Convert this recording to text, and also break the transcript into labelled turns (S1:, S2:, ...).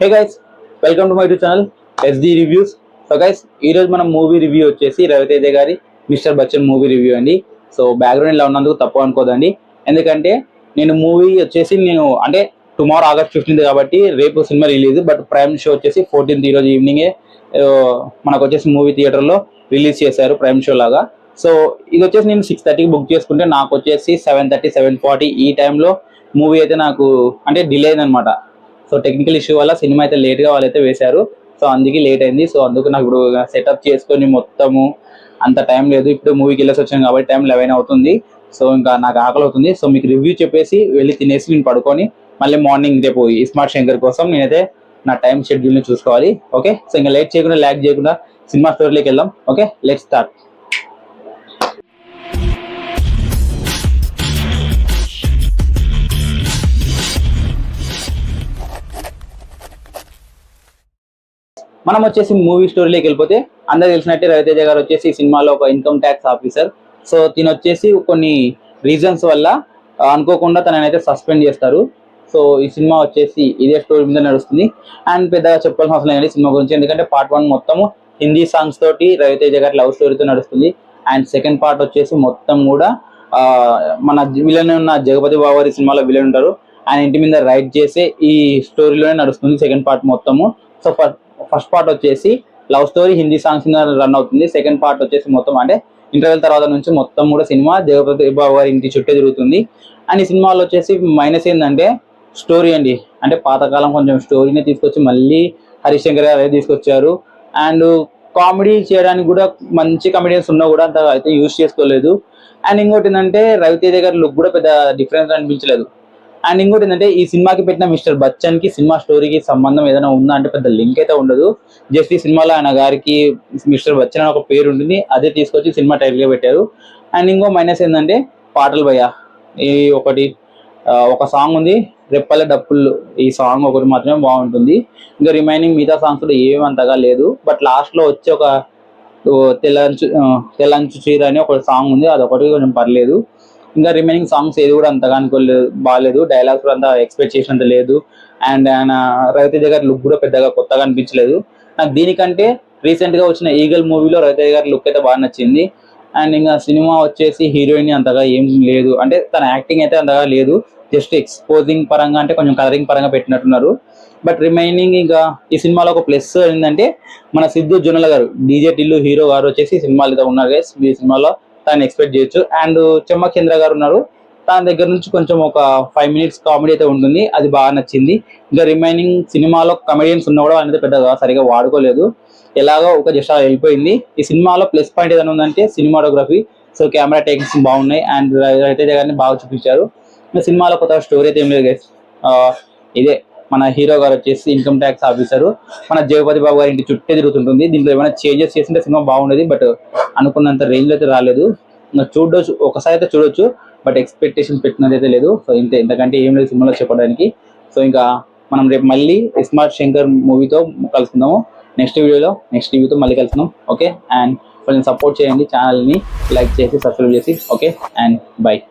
S1: Hey guys welcome to my YouTube channel SD reviews so guys ఈరోజు మనం movie review వచ్చేసి రవితేజ గారి mister Bachchan movie review అండి. So background ఇలా ఉన్నందుకు తప్పు అనుకోదండి. ఎందుకంటే నేను మూవీ వచ్చేసి నేను అంటే టుమారో ఆగస్ట్ ఫిఫ్టీన్త్ కాబట్టి రేపు cinema release but prime show వచ్చేసి ఫోర్టీన్త్ ఈరోజు ఈవినింగే మనకు వచ్చేసి మూవీ థియేటర్లో రిలీజ్ చేశారు ప్రైమ్ షో లాగా. సో ఇది వచ్చేసి నేను సిక్స్ థర్టీకి బుక్ చేసుకుంటే నాకు వచ్చేసి సెవెన్ థర్టీ సెవెన్ ఫార్టీ ఈ టైంలో మూవీ అయితే నాకు అంటే డిలే అయిందనమాట సో టెక్నికల్ ఇష్యూ వల్ల సినిమా అయితే లేట్గా వాళ్ళైతే వేశారు. సో అందుకే లేట్ అయింది. సో అందుకు నాకు ఇప్పుడు సెటప్ చేసుకొని మొత్తము అంత టైం లేదు. ఇప్పుడు మూవీకి వెళ్ళేసి వచ్చాను కాబట్టి టైం లెవెన్ అవుతుంది. సో ఇంకా నాకు ఆకలి అవుతుంది. సో మీకు రివ్యూ చెప్పేసి వెళ్ళి తినేసి నేను పడుకొని మళ్ళీ మార్నింగ్ రేపు స్మార్ట్ శంకర్ కోసం నేనైతే నా టైం షెడ్యూల్ని చూసుకోవాలి. ఓకే సో ఇంకా లేట్ చేయకుండా ల్యాక్ చేయకుండా సినిమా స్టోరీలోకి వెళ్దాం. ఓకే లెట్ స్టార్ట్ మనం వచ్చేసి మూవీ స్టోరీలోకి వెళ్ళిపోతే అందరు తెలిసినట్టే రవితేజ గారు వచ్చేసి సినిమాలో ఒక ఇన్కమ్ ట్యాక్స్ ఆఫీసర్ సో తిను వచ్చేసి కొన్ని రీజన్స్ వల్ల అనుకోకుండా తననైతే సస్పెండ్ చేస్తారు. సో ఈ సినిమా వచ్చేసి ఇదే స్టోరీ మీద నడుస్తుంది. అండ్ పెద్దగా చెప్పాల్సిన అవసరం లేదండి సినిమా గురించి. ఎందుకంటే పార్ట్ వన్ మొత్తము హిందీ సాంగ్స్ తోటి రవితేజ గారి లవ్ స్టోరీతో నడుస్తుంది. అండ్ సెకండ్ పార్ట్ వచ్చేసి మొత్తం కూడా మన విలన్ ఉన్న జగపతి బాబు సినిమాలో విలన్ ఉంటారు. ఆయన ఇంటి మీద రైడ్ చేసే ఈ స్టోరీలోనే నడుస్తుంది సెకండ్ పార్ట్ మొత్తము. సో ఫస్ట్ పార్ట్ వచ్చేసి love story Hindi songs run అవుతుంది. సెకండ్ పార్ట్ వచ్చేసి మొత్తం అంటే ఇంటర్వెల్ తర్వాత నుంచి మొత్తం కూడా సినిమా జగపతి బాబు గారి ఇంటి చుట్టే తిరుగుతుంది. అండ్ ఈ సినిమాలో వచ్చేసి మైనస్ ఏంటంటే స్టోరీ అండి. అంటే పాతకాలం కొంచెం స్టోరీని తీసుకొచ్చి మళ్ళీ హరిశంకర్ గారు తీసుకొచ్చారు. అండ్ కామెడీ చేయడానికి కూడా మంచి కామెడియన్స్ ఉన్నా కూడా అంత అయితే యూజ్ చేసుకోలేదు. అండ్ ఇంకోటి ఏంటంటే రవితేజ గారి లుక్ కూడా పెద్ద డిఫరెన్స్ అనిపించలేదు. అండ్ ఇంకోటి ఏంటంటే ఈ సినిమాకి పెట్టిన మిస్టర్ బచ్చన్కి సినిమా స్టోరీకి సంబంధం ఏదైనా ఉందా అంటే పెద్ద లింక్ అయితే ఉండదు. జస్ట్ ఈ సినిమాలో ఆయన గారికి మిస్టర్ బచ్చన్ అని ఒక పేరు ఉంటుంది. అదే తీసుకొచ్చి సినిమా టైటిల్గా పెట్టారు. అండ్ ఇంకో మైనస్ ఏంటంటే పాటలు భయ ఈ ఒకటి ఒక సాంగ్ ఉంది. రెప్పల డప్పులు ఈ సాంగ్ ఒకటి మాత్రమే బాగుంటుంది. ఇంకా రిమైనింగ్ మిగతా సాంగ్స్ కూడా ఏమి అంతగా లేదు. బట్ లాస్ట్లో వచ్చే ఒక తెల్లంచు తెల్లంచు చీర అని ఒక సాంగ్ ఉంది. అది ఒకటి కొంచెం పర్లేదు. ఇంకా రిమైనింగ్ సాంగ్స్ ఏది కూడా అంతగా అనుకోలేదు బాగాలేదు డైలాగ్స్ కూడా అంత ఎక్స్పెక్ట్ చేసినంత లేదు. అండ్ ఆయన రవితేజ గారి లుక్ కూడా పెద్దగా కొత్తగా అనిపించలేదు. నాకు దీనికంటే రీసెంట్గా వచ్చిన ఈగల్ మూవీలో రవితేజ గారి లుక్ అయితే బాగా నచ్చింది. అండ్ ఇంకా సినిమా వచ్చేసి హీరోయిన్ అంతగా ఏం లేదు. అంటే తన యాక్టింగ్ అయితే అంతగా లేదు. జస్ట్ ఎక్స్పోజింగ్ పరంగా అంటే కొంచెం కలరింగ్ పరంగా పెట్టినట్టున్నారు. బట్ రిమైనింగ్ ఇంకా ఈ సినిమాలో ఒక ప్లస్ ఏంటంటే మన సిద్ధు జొన్నల గారు డీజే టిల్లు హీరో గారు వచ్చేసి సినిమాలు సినిమాలో అయితే ఉన్నారు గైస్ ఈ సినిమాలో తను ఎక్స్పెక్ట్ చేయొచ్చు. అండ్ చెమ్మ చంద్ర గారు ఉన్నారు. దాని దగ్గర నుంచి కొంచెం ఒక ఫైవ్ మినిట్స్ కామెడీ అయితే ఉంటుంది. అది బాగా నచ్చింది. ఇంకా రిమైనింగ్ సినిమాలో కమెడియన్స్ ఉన్నా కూడా అనేది పెద్దగా సరిగా వాడుకోలేదు. ఎలాగో ఒక జస్ట్ వెళ్ళిపోయింది. ఈ సినిమాలో ప్లస్ పాయింట్ ఏదైనా ఉందంటే సినిమాటోగ్రఫీ సో కెమెరా టెక్నిక్స్ బాగున్నాయి. అండ్ రవితేజ గారిని బాగా చూపించారు. సినిమాలో కొత్త స్టోరీ అయితే ఏం లేదు గైస్ ఇదే మన హీరో గారు వచ్చేసి ఇన్కమ్ ట్యాక్స్ ఆఫీసర్ మన జగపతి బాబు గారి ఇంటి చుట్టే తిరుగుతుంటుంది. దీంట్లో ఏమైనా చేంజెస్ చేసింటే సినిమా బాగుండేది. బట్ అనుకున్నంత రేంజ్ అయితే రాలేదు. చూడొచ్చు. ఒకసారి అయితే చూడొచ్చు. బట్ ఎక్స్పెక్టేషన్ పెట్టినదైతే అయితే లేదు. సో ఇంత ఇంతకంటే ఏం లేదు సినిమాలో చెప్పడానికి. సో ఇంకా మనం రేపు మళ్ళీ స్మార్ట్ శంకర్ మూవీతో కలుసుకుందాము. నెక్స్ట్ వీడియోలో నెక్స్ట్ టీవీతో మళ్ళీ కలుసుకుందాం. ఓకే? అండ్ కొంచెం సపోర్ట్ చేయండి ఛానల్ని. లైక్ చేసి సబ్స్క్రైబ్ చేసి. ఓకే? And bye.